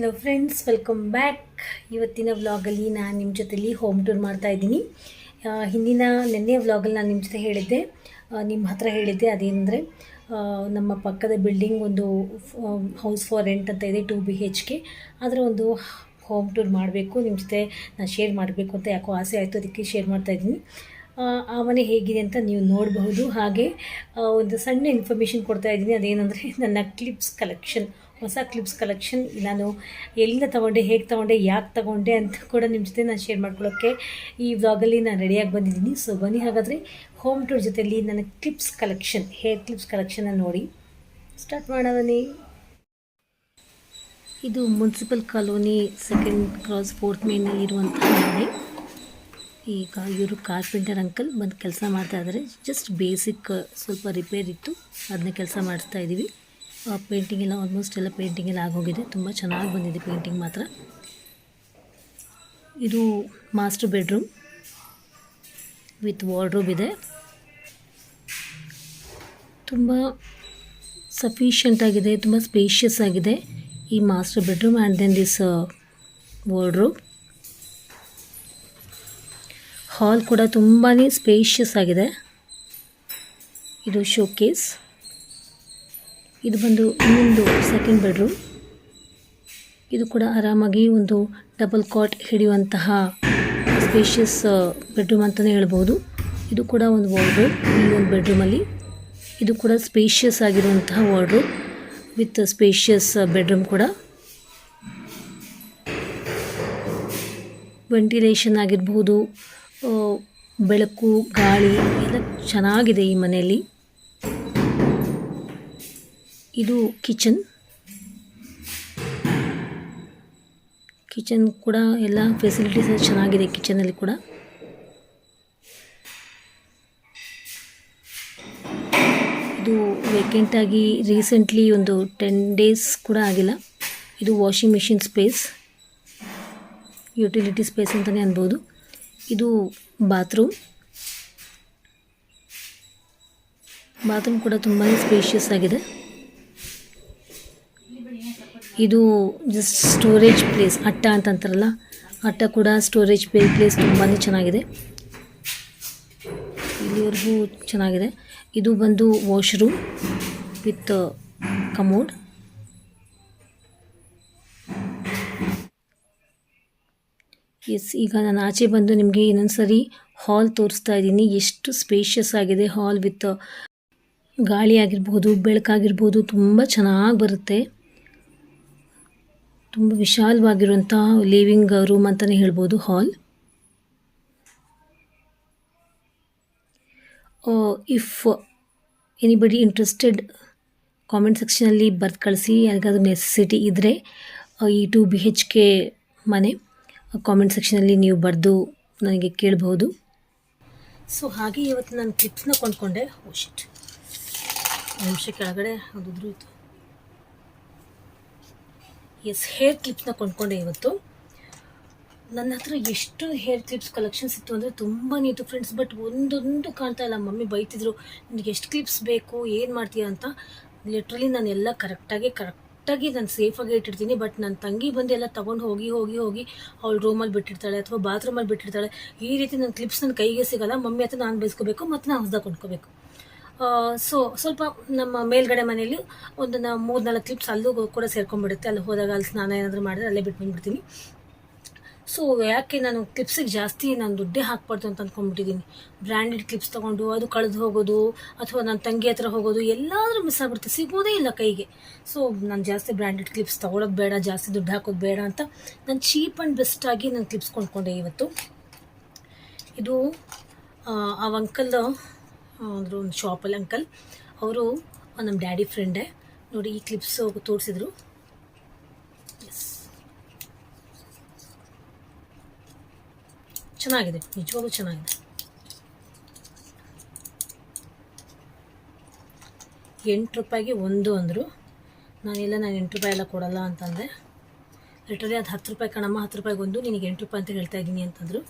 Hello friends welcome back ಇವತ್ತಿನ ವ್ಲಾಗಲ್ಲಿ ನಾನು ನಿಮ್ಮ ಜೊತೆಲಿ ಹೋಮ್ ಟೂರ್ ಮಾಡ್ತಾ ಇದ್ದೀನಿ. ಹಿಂದಿನ ನೆನ್ನೆ ವ್ಲಾಗಲ್ಲಿ ನಾನು ನಿಮ್ಮ ಜೊತೆ ಹೇಳಿದ್ದೆ. ನಿಮ್ಮ ಹತ್ರ ಹೇಳಿದ್ದೆ ಅದೇನೆಂದರೆ ನಮ್ಮ ಪಕ್ಕದ ಬಿಲ್ಡಿಂಗ್ ಒಂದು ಹೌಸ್ ಫಾರ್ ರೆಂಟ್ ಅಂತ ಇದೆ ಟು ಬಿ ಹೆಚ್ ಕೆ ಅದರ ಒಂದು ಹೋಮ್ ಟೂರ್ ಮಾಡಬೇಕು ನಿಮ್ಮ ಜೊತೆ ನಾನು ಶೇರ್ ಮಾಡಬೇಕು ಅಂತ ಯಾಕೋ ಆಸೆ ಆಯಿತು ಅದಕ್ಕೆ ಶೇರ್ ಮಾಡ್ತಾ ಇದ್ದೀನಿ. ಆ, ಆ ಮನೆ ಹೇಗಿದೆ ಅಂತ ನೀವು ನೋಡಬಹುದು. ಹಾಗೆ ಒಂದು ಸಣ್ಣ ಇನ್ಫಾರ್ಮೇಷನ್ ಕೊಡ್ತಾ ಇದ್ದೀನಿ. ಅದೇನೆಂದರೆ ನನ್ನ ಕ್ಲಿಪ್ಸ್ ಕಲೆಕ್ಷನ್ ಹೊಸ ಕ್ಲಿಪ್ಸ್ ಕಲೆಕ್ಷನ್ ನಾನು ಎಲ್ಲಿಂದ ತೊಗೊಂಡೆ, ಹೇಗೆ ತೊಗೊಂಡೆ, ಯಾಕೆ ತೊಗೊಂಡೆ ಅಂತ ಕೂಡ ನಿಮ್ಮ ಜೊತೆ ನಾನು ಶೇರ್ ಮಾಡ್ಕೊಳ್ಳೋಕ್ಕೆ ಈ ವ್ಲಾಗಲ್ಲಿ ನಾನು ರೆಡಿಯಾಗಿ ಬಂದಿದ್ದೀನಿ. ಸೊ ಬನ್ನಿ ಹಾಗಾದರೆ ಹೋಮ್ ಟೂರ್ ಜೊತೆಯಲ್ಲಿ ನನ್ನ ಕ್ಲಿಪ್ಸ್ ಕಲೆಕ್ಷನ್ ಹೇರ್ ಕ್ಲಿಪ್ಸ್ ಕಲೆಕ್ಷನ್ನ ನೋಡಿ. ಸ್ಟಾರ್ಟ್ ಮಾಡೋಣ ಬನ್ನಿ. ಇದು municipal colony second cross fourth ಮೇನಲ್ಲಿ ಇರುವಂಥ ಮನೆ. ಈಗ ಇವರು ಕಾರ್ಪೆಂಟರ್ ಅಂಕಲ್ ಬಂದು ಕೆಲಸ ಮಾಡ್ತಾ ಇದ್ದಾರೆ ಜಸ್ಟ್ ಬೇಸಿಕ್ ಸ್ವಲ್ಪ ರಿಪೇರ್ ಇತ್ತು. ಅದನ್ನ ಕೆಲಸ ಮಾಡಿಸ್ತಾ ಇದ್ದೀವಿ ಪೇಂಟಿಂಗ್ ಎಲ್ಲ ಆಲ್ಮೋಸ್ಟ್ ಎಲ್ಲ ಪೇಂಟಿಂಗ್ ಎಲ್ಲ ಆಗೋಗಿದೆ. ತುಂಬ ಚೆನ್ನಾಗಿ ಬಂದಿದೆ ಪೇಂಟಿಂಗ್ ಮಾತ್ರ. ಇದು ಮಾಸ್ಟರ್ ಬೆಡ್ರೂಮ್ ವಿತ್ ವಾರ್ಡ್ರೋಬ್ ಇದೆ. ತುಂಬ ಸಫಿಷಿಯಂಟ್ ಆಗಿದೆ, ತುಂಬ ಸ್ಪೇಷಿಯಸ್ ಆಗಿದೆ ಈ master bedroom and then this wardrobe hall ಕೂಡ ತುಂಬಾ ಸ್ಪೇಷಿಯಸ್ ಆಗಿದೆ. ಇದು ಶೋಕೇಸ್ ಇದು ಬಂದು ಇನ್ನೊಂದು ಸೆಕೆಂಡ್ ಬೆಡ್ರೂಮ್ ಇದು ಕೂಡ ಆರಾಮಾಗಿ ಒಂದು ಡಬಲ್ ಕಾಟ್ ಹಿಡಿಯುವಂತಹ ಸ್ಪೇಷಿಯಸ್ ಬೆಡ್ರೂಮ್ ಅಂತಲೇ ಹೇಳ್ಬೋದು. ಇದು ಕೂಡ ಒಂದು ವಾರ್ಡ್ರೋಬ್ ಈ ಒಂದು ಬೆಡ್ರೂಮಲ್ಲಿ ಇದು ಕೂಡ ಸ್ಪೇಷಿಯಸ್ ಆಗಿರುವಂತಹ ವಾರ್ಡ್ರೋಬ್ ವಿತ್ ಸ್ಪೇಷಿಯಸ್ ಬೆಡ್ರೂಮ್ ಕೂಡ. ವೆಂಟಿಲೇಷನ್ ಆಗಿರ್ಬೋದು ಬೆಳಕು, ಗಾಳಿ ಎಲ್ಲ ಚೆನ್ನಾಗಿದೆ ಈ ಮನೆಯಲ್ಲಿ. ಇದು ಕಿಚನ್. ಕಿಚನ್ ಕೂಡ ಎಲ್ಲ ಫೆಸಿಲಿಟೀಸ್ ಚೆನ್ನಾಗಿದೆ ಕಿಚನಲ್ಲಿ ಕೂಡ. ಇದು ವೇಕೆಂಟಾಗಿ ರೀಸೆಂಟ್ಲಿ ಒಂದು ಟೆನ್ ಡೇಸ್ ಕೂಡ ಆಗಿಲ್ಲ. ಇದು washing machine space utility space ಅಂತಲೇ ಅನ್ಬೋದು. ಇದು ಬಾತ್ರೂಮ್ ಬಾತ್ರೂಮ್ ಕೂಡ ತುಂಬಾ ಸ್ಪೇಷಿಯಸ್ ಆಗಿದೆ. ಇದು ಜಸ್ಟ್ ಸ್ಟೋರೇಜ್ ಪ್ಲೇಸ್ ಅಟ್ಟ ಅಂತ ಅಂತಾರಲ್ಲ ಅಟ್ಟ ಕೂಡ ಸ್ಟೋರೇಜ್ ಪ್ಲೇಸ್ ತುಂಬಾ ಚೆನ್ನಾಗಿದೆ. ಇಲ್ಲಿವರೆಗೂ ಚೆನ್ನಾಗಿದೆ. ಇದು ಬಂದು ವಾಶ್ರೂಮ್ ವಿತ್ ಕಮೋಡ್ ಎಸ್ ಈಗ ನಾನು ಆಚೆ ಬಂದು ನಿಮಗೆ ಇನ್ನೊಂದು ಸರಿ ಹಾಲ್ ತೋರಿಸ್ತಾ ಇದ್ದೀನಿ. ಎಷ್ಟು ಸ್ಪೇಷಿಯಸ್ ಆಗಿದೆ ಹಾಲ್ ವಿತ್ ಗಾಳಿ ಆಗಿರ್ಬೋದು, ಬೆಳಕಾಗಿರ್ಬೋದು, ತುಂಬ ಚೆನ್ನಾಗಿ ಬರುತ್ತೆ. ತುಂಬ ವಿಶಾಲವಾಗಿರುವಂಥ ಲಿವಿಂಗ್ ರೂಮ್ ಅಂತಲೇ ಹೇಳ್ಬೋದು hall if anybody interested comment ಸೆಕ್ಷನಲ್ಲಿ ಬರ್ದು ಕಳಿಸಿ, ಯಾರಿಗಾದ್ರೂ ನೆಸೆಸಿಟಿ ಇದ್ದರೆ ಈ ಟು ಬಿ ಹೆಚ್ ಕೆ ಮನೆ ಕಾಮೆಂಟ್ ಸೆಕ್ಷನಲ್ಲಿ ನೀವು ಬರೆದು ನನಗೆ ಕೇಳಬಹುದು. ಸೊ ಹಾಗೆ ಇವತ್ತು ನಾನು ಕ್ಲಿಪ್ಸ್ನ ಕೊಂಡ್ಕೊಂಡೆ. ಓಶಿಟ್ ನಿಮಿಷ ಕೆಳಗಡೆ ಅದು ಉದುರೋಯ್ತು ಎಸ್ ಹೇರ್ ಕ್ಲಿಪ್ಸ್ನ ಕೊಂಡ್ಕೊಂಡೆ ಇವತ್ತು. ನನ್ನ ಹತ್ರ ಎಷ್ಟು ಹೇರ್ ಕ್ಲಿಪ್ಸ್ ಕಲೆಕ್ಷನ್ಸ್ ಇತ್ತು ಅಂದರೆ ತುಂಬಾ ಇತ್ತು ಫ್ರೆಂಡ್ಸ್ ಬಟ್ ಒಂದೊಂದು ಕಾಣ್ತಾ ಇಲ್ಲ. ಮಮ್ಮಿ ಬೈತಿದ್ರು, ನಿನಗೆ ಎಷ್ಟು ಕ್ಲಿಪ್ಸ್ ಬೇಕು, ಏನು ಮಾಡ್ತೀಯ? ಅಂತ. ಲಿಟ್ರಲಿ ನಾನು ಎಲ್ಲ ಕರೆಕ್ಟಾಗಿ ಕರೆಕ್ಟಾಗಿ ನಾನು ಸೇಫಾಗಿ ಇಟ್ಟಿರ್ತೀನಿ ಬಟ್ ನನ್ನ ತಂಗಿ ಬಂದು ಎಲ್ಲ ತೊಗೊಂಡು ಹೋಗಿ ಹೋಗಿ ಹೋಗಿ ಅವಳು ರೂಮಲ್ಲಿ ಬಿಟ್ಟಿರ್ತಾಳೆ ಅಥವಾ ಬಾತ್ರೂಮಲ್ಲಿ ಬಿಟ್ಟಿರ್ತಾಳೆ. ಈ ರೀತಿ ನನ್ನ ಕ್ಲಿಪ್ಸ್ ನನ್ನ ಕೈಗೆ ಸಿಗಲ್ಲ. ಮಮ್ಮಿ ಹತ್ರ ನಾನು ಬೈಸ್ಕೋಬೇಕು, ಮತ್ತು ನಾನು ಹೊಸ್ದಾಗಿ ಕೊಂಡ್ಕೋಬೇಕು. ಸೊ ಸ್ವಲ್ಪ ನಮ್ಮ ಮೇಲ್ಗಡೆ ಮನೆಯಲ್ಲಿ ಒಂದು ನಾ ಮೂರು ನಾಲ್ಕು ಕ್ಲಿಪ್ಸ್ ಅಲ್ಲೂ ಕೂಡ ಸೇರ್ಕೊಂಡ್ಬಿಡುತ್ತೆ. ಅಲ್ಲಿ ಹೋದಾಗ ಅಲ್ಲಿ ಸ್ನಾನ ಏನಾದರೂ ಮಾಡಿದ್ರೆ ಅಲ್ಲೇ ಬಿಟ್ಟು ಬಂದ್ಬಿಡ್ತೀನಿ. ಸೊ ಯಾಕೆ ನಾನು ಕ್ಲಿಪ್ಸಿಗೆ ಜಾಸ್ತಿ ನಾನು ದುಡ್ಡೇ ಹಾಕ್ಬಾರ್ದು ಅಂತ ಅಂದ್ಕೊಂಡ್ಬಿಟ್ಟಿದ್ದೀನಿ ಬ್ರ್ಯಾಂಡೆಡ್ ಕ್ಲಿಪ್ಸ್ ತೊಗೊಂಡು ಅದು ಕಳೆದು ಹೋಗೋದು ಅಥವಾ ನನ್ನ ತಂಗಿ ಹತ್ರ ಹೋಗೋದು ಎಲ್ಲಾದರೂ ಮಿಸ್ ಆಗ್ಬಿಡುತ್ತೆ. ಸಿಗೋದೇ ಇಲ್ಲ ಕೈಗೆ. ಸೊ ನಾನು ಜಾಸ್ತಿ ಬ್ರ್ಯಾಂಡೆಡ್ ಕ್ಲಿಪ್ಸ್ ತೊಗೊಳೋದು ಬೇಡ ಜಾಸ್ತಿ ದುಡ್ಡು ಹಾಕೋದು ಬೇಡ ಅಂತ ನಾನು ಚೀಪ್ ಆ್ಯಂಡ್ ಬೆಸ್ಟಾಗಿ ನಾನು ಕ್ಲಿಪ್ಸ್ ಕೊಂಡ್ಕೊಂಡೆ ಇವತ್ತು. ಇದು ಆ, ಅಂಕಲ್ ಅಂದರು ಒಂದು ಶಾಪಲ್ಲಿ ಅಂಕಲ್. ಅವರು ನಮ್ಮ ಡ್ಯಾಡಿ ಫ್ರೆಂಡೇ. ನೋಡಿ, ಈ ಕ್ಲಿಪ್ಸ್ ತೋರಿಸಿದ್ರು. ಎಸ್. ಚೆನ್ನಾಗಿದೆ. ನಿಜವಾಗ್ಲೂ ಚೆನ್ನಾಗಿದೆ. ಎಂಟು ರೂಪಾಯಿಗೆ ಒಂದು ಅಂದರು. ನಾನೆಲ್ಲ ನಾನು ಎಂಟು ರೂಪಾಯಿ ಎಲ್ಲ ಕೊಡಲ್ಲ ಅಂತಂದೆ. ಲಿಟ್ರಲಿ ಅದು ಹತ್ತು ರೂಪಾಯಿ ಕಣಮ್ಮ, ಹತ್ತು ರೂಪಾಯಿಗೆ ಒಂದು, ನಿನಗೆ ಎಂಟು ರೂಪಾಯಿ ಅಂತ ಹೇಳ್ತಾ ಇದ್ದೀನಿ ಅಂತಂದರು.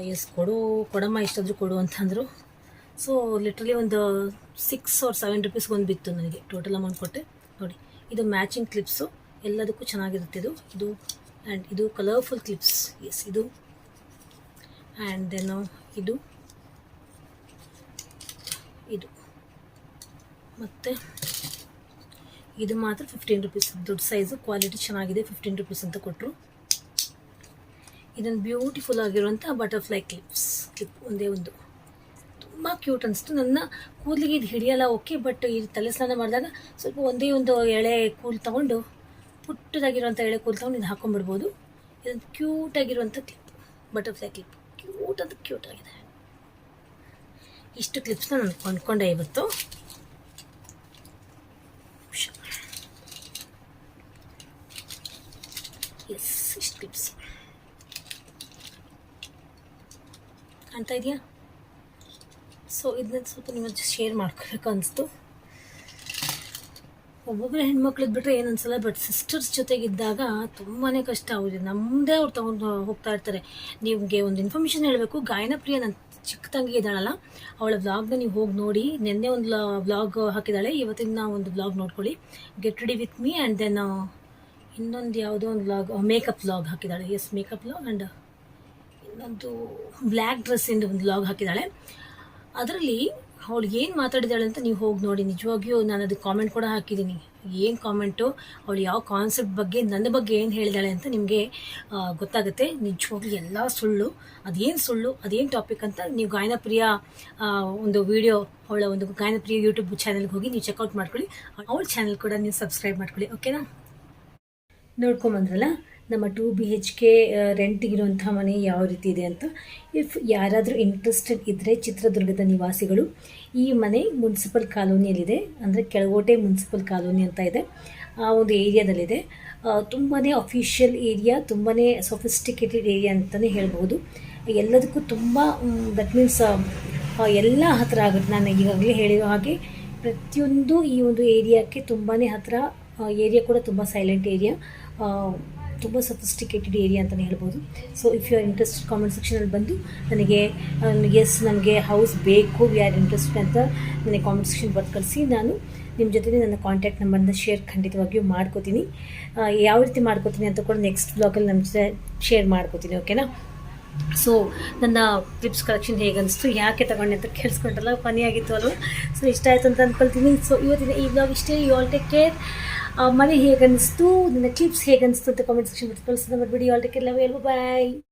ಎಸ್, ಕೊಡು. ಕೊಡಮ್ಮ ಇಷ್ಟಾದರೂ ಕೊಡು ಅಂತಂದರು. ಸೊ ಲಿಟ್ರಲಿ ಒಂದು ಸಿಕ್ಸ್ ಆರ್ ಸೆವೆನ್ ರುಪೀಸ್ಗೆ ಒಂದು ಬಿತ್ತು ನನಗೆ ಟೋಟಲ್ ಅಮೌಂಟ್ ಕೊಟ್ಟೆ. ನೋಡಿ, ಇದು ಮ್ಯಾಚಿಂಗ್ ಕ್ಲಿಪ್ಸು ಎಲ್ಲದಕ್ಕೂ ಚೆನ್ನಾಗಿರುತ್ತೆ ಇದು. ಇದು ಆ್ಯಂಡ್ ಇದು ಕಲರ್ಫುಲ್ ಕ್ಲಿಪ್ಸ್ ಎಸ್ ಇದು. ಆ್ಯಂಡ್ ದೆನ್ ಇದು. ಇದು. ಮತ್ತು ಇದು ಮಾತ್ರ ಫಿಫ್ಟೀನ್ ರುಪೀಸ್ ದೊಡ್ಡ ಸೈಜು ಕ್ವಾಲಿಟಿ ಚೆನ್ನಾಗಿದೆ ಫಿಫ್ಟೀನ್ ರುಪೀಸ್ ಅಂತ ಕೊಟ್ಟರು ಇದೊಂದು ಬ್ಯೂಟಿಫುಲ್ ಆಗಿರುವಂಥ ಬಟರ್ಫ್ಲೈ ಕ್ಲಿಪ್ಸ್ ಕ್ಲಿಪ್ ಒಂದೇ ಒಂದು. ತುಂಬ ಕ್ಯೂಟ್ ಅನಿಸ್ತು. ನನ್ನ ಕೂದಲಿಗೆ ಇದು ಹಿಡಿಯಲ್ಲ ಓಕೆ ಬಟ್ ಈ ತಲೆ ಸ್ನಾನ ಮಾಡಿದಾಗ ಸ್ವಲ್ಪ ಒಂದೇ ಒಂದು ಎಳೆ ಕೂಲ್ ತೊಗೊಂಡು ಪುಟ್ಟದಾಗಿರುವಂಥ ಎಳೆ ಕೂಲ್ ತೊಗೊಂಡು ಇದು ಹಾಕೊಂಡ್ಬಿಡ್ಬೋದು. ಇದೊಂದು ಕ್ಯೂಟಾಗಿರುವಂಥ ಕ್ಲಿಪ್ ಬಟರ್ಫ್ಲೈ ಕ್ಲಿಪ್ ಕ್ಯೂಟ್ ಅದು ಕ್ಯೂಟ್ ಆಗಿದೆ. ಇಷ್ಟು ಕ್ಲಿಪ್ಸ್ನ ನಾನು ಕೊಂಡ್ಕೊಂಡೆ ಇವತ್ತು. ಎಸ್ ಇಷ್ಟು ಕ್ಲಿಪ್ಸ್ ಕಾಣ್ತಾ ಇದೆಯಾ? ಸೊ ಇದನ್ನ ಸ್ವಲ್ಪ ನಿಮ್ಮ ಶೇರ್ ಮಾಡ್ಕೋಬೇಕು ಅನಿಸ್ತು. ಒಬ್ಬೊಬ್ಬರೇ ಹೆಣ್ಮಕ್ಳದ್ದು ಬಿಟ್ಟರೆ ಏನು ಅನ್ಸಲ್ಲ ಬಟ್ ಸಿಸ್ಟರ್ಸ್ ಜೊತೆಗಿದ್ದಾಗ ತುಂಬಾ ಕಷ್ಟ ಆಗುತ್ತೆ ನಮ್ಮದೇ ಅವ್ರು ತೊಗೊಂಡು ಹೋಗ್ತಾ ಇರ್ತಾರೆ. ನಿಮಗೆ ಒಂದು ಇನ್ಫಾರ್ಮೇಷನ್ ಹೇಳಬೇಕು. ಗಾಯನ ಪ್ರಿಯ ನನ್ನ ಚಿಕ್ಕ ತಂಗಿ ಇದ್ದಾಳಲ್ಲ, ಅವಳ ವ್ಲಾಗ್ನ ನೀವು ಹೋಗಿ ನೋಡಿ. ನಿನ್ನೆ ಒಂದು ವ್ಲಾಗ್ ಹಾಕಿದ್ದಾಳೆ. ಇವತ್ತಿನ ಒಂದು ವ್ಲಾಗ್ ನೋಡ್ಕೊಳ್ಳಿ. Get ready with me and then ಇನ್ನೊಂದು ಯಾವುದೋ ಒಂದು ವ್ಲಾಗ್ ಮೇಕಪ್ ವ್ಲಾಗ್ ಹಾಕಿದ್ದಾಳೆ. ಎಸ್ ಮೇಕಪ್ ವ್ಲಾಗ್ ಆ್ಯಂಡ್ ಇನ್ನೊಂದು ಬ್ಲ್ಯಾಕ್ ಡ್ರೆಸ್ಸಿಂದು ಒಂದು ವ್ಲಾಗ್ ಹಾಕಿದ್ದಾಳೆ. ಅದರಲ್ಲಿ ಅವಳು ಏನು ಮಾತಾಡಿದಾಳೆ ಅಂತ ನೀವು ಹೋಗಿ ನೋಡಿ. ನಿಜವಾಗಿಯೂ ನಾನು ಅದಕ್ಕೆ ಕಾಮೆಂಟ್ ಕೂಡ ಹಾಕಿದ್ದೀನಿ ಏನು ಕಾಮೆಂಟು ಅವಳು ಯಾವ ಕಾನ್ಸೆಪ್ಟ್ ಬಗ್ಗೆ ನನ್ನ ಬಗ್ಗೆ ಏನು ಹೇಳಿದಾಳೆ ಅಂತ ನಿಮಗೆ ಗೊತ್ತಾಗುತ್ತೆ. ನಿಜವಾಗ್ಲೂ ಎಲ್ಲ ಸುಳ್ಳು, ಅದೇನು ಸುಳ್ಳು, ಅದೇನು ಟಾಪಿಕ್ ಅಂತ ನೀವು ಗಾಯನಪ್ರಿಯ ಒಂದು ವಿಡಿಯೋ ಅವಳ ಒಂದು ಗಾಯನಪ್ರಿಯ ಯೂಟ್ಯೂಬ್ ಚಾನಲ್ಗೆ ಹೋಗಿ ನೀವು ಚೆಕ್ಔಟ್ ಮಾಡ್ಕೊಳ್ಳಿ. ಅವಳ ಚಾನಲ್ ಕೂಡ ನೀವು ಸಬ್ಸ್ಕ್ರೈಬ್ ಮಾಡ್ಕೊಳ್ಳಿ ಓಕೆನಾ ನೋಡ್ಕೊಂಬಂದ್ರಲ್ಲ? ನಮ್ಮ ಟೂ ಬಿ ಹೆಚ್ ಕೆ ರೆಂಟಿಗಿರುವಂಥ ಮನೆ ಯಾವ ರೀತಿ ಇದೆ ಅಂತ. ಇಫ್ ಯಾರಾದರೂ ಇಂಟ್ರೆಸ್ಟೆಡ್ ಇದ್ದರೆ ಚಿತ್ರದುರ್ಗದ ನಿವಾಸಿಗಳು, ಈ ಮನೆ ಮುನ್ಸಿಪಲ್ ಕಾಲೋನಿಯಲ್ಲಿದೆ. ಅಂದರೆ ಕೆಳಗೋಟೆ ಮುನ್ಸಿಪಲ್ ಕಾಲೋನಿ ಅಂತ ಇದೆ. ಆ ಒಂದು ಏರಿಯಾದಲ್ಲಿದೆ. ತುಂಬಾ ಅಫಿಷಿಯಲ್ ಏರಿಯಾ ತುಂಬಾ ಸೊಫಿಸ್ಟಿಕೇಟೆಡ್ ಏರಿಯಾ ಅಂತಲೇ ಹೇಳ್ಬೋದು ಎಲ್ಲದಕ್ಕೂ ತುಂಬ ದಟ್ ಮೀನ್ಸ್ ಎಲ್ಲ ಹತ್ತಿರ ಆಗುತ್ತೆ. ನಾನು ಈಗಾಗಲೇ ಹೇಳಿರೋ ಹಾಗೆ ಪ್ರತಿಯೊಂದು ಈ ಒಂದು ಏರಿಯಾಕ್ಕೆ ತುಂಬಾ ಹತ್ತಿರ ಏರಿಯಾ ಕೂಡ ತುಂಬ ಸೈಲೆಂಟ್ ಏರಿಯಾ ತುಂಬ ಸಫಿಸ್ಟಿಕೇಟೆಡ್ ಏರಿಯಾ ಅಂತಲೇ ಹೇಳ್ಬೋದು. So if you are interested comment ಸೆಕ್ಷನಲ್ಲಿ ಬಂದು ನನಗೆ ಎಸ್ ನನಗೆ ಹೌಸ್ ಬೇಕು ವಿ ಆರ್ ಇಂಟ್ರೆಸ್ಟೆಡ್ ಅಂತ ನನಗೆ ಕಾಮೆಂಟ್ ಸೆಕ್ಷನ್ ಬರ್ದು ಕಳಿಸಿ. ನಾನು ನಿಮ್ಮ ಜೊತೆ ನನ್ನ ಕಾಂಟ್ಯಾಕ್ಟ್ ನಂಬರ್ನ ಶೇರ್ ಖಂಡಿತವಾಗಿಯೂ ಮಾಡ್ಕೋತೀನಿ. ಯಾವ ರೀತಿ ಮಾಡ್ಕೋತೀನಿ ಅಂತ ಕೂಡ ನೆಕ್ಸ್ಟ್ ಬ್ಲಾಗಲ್ಲಿ ನಮ್ಮ ಜೊತೆ ಶೇರ್ ಮಾಡ್ಕೋತೀನಿ ಓಕೆನಾ ಸೊ ನನ್ನ ಕ್ಲಿಪ್ಸ್ ಕಲೆಕ್ಷನ್ ಹೇಗೆ ಅನಿಸ್ತು ಯಾಕೆ ತಗೊಂಡೆ ಅಂತ ಕೇಳಿಸ್ಕೊಂಡ್ರಲ್ಲ ಫನಿ ಆಗಿತ್ತು ಅಲ್ವಾ? ಸೊ ಇಷ್ಟ ಆಯಿತು ಅಂತ ಅಂದ್ಕೊಳ್ತೀನಿ ಸೊ ಇವತ್ತಿನ ಈ ಬ್ಲಾಗ್ ಇಷ್ಟೇ. ಯು ಆಲ್ ಟೇಕ್ ಕೇರ್ ಮನೆ ಹೇಗೆ ಅನಿಸ್ತು ನನ್ನ ಕ್ಲಿಪ್ಸ್ ಹೇಗೆ ಅನಿಸ್ತು ಅಂತ ಕಾಮೆಂಟ್ ಸೆಕ್ಷನ್ ಕಳಿಸೋದು ಮರಿಬೇಡಿ ಆಲ್ ಟೇಕ್ ಕೇರ್ ಲವ್ ಎಲ್ಬೋ ಬಾಯ್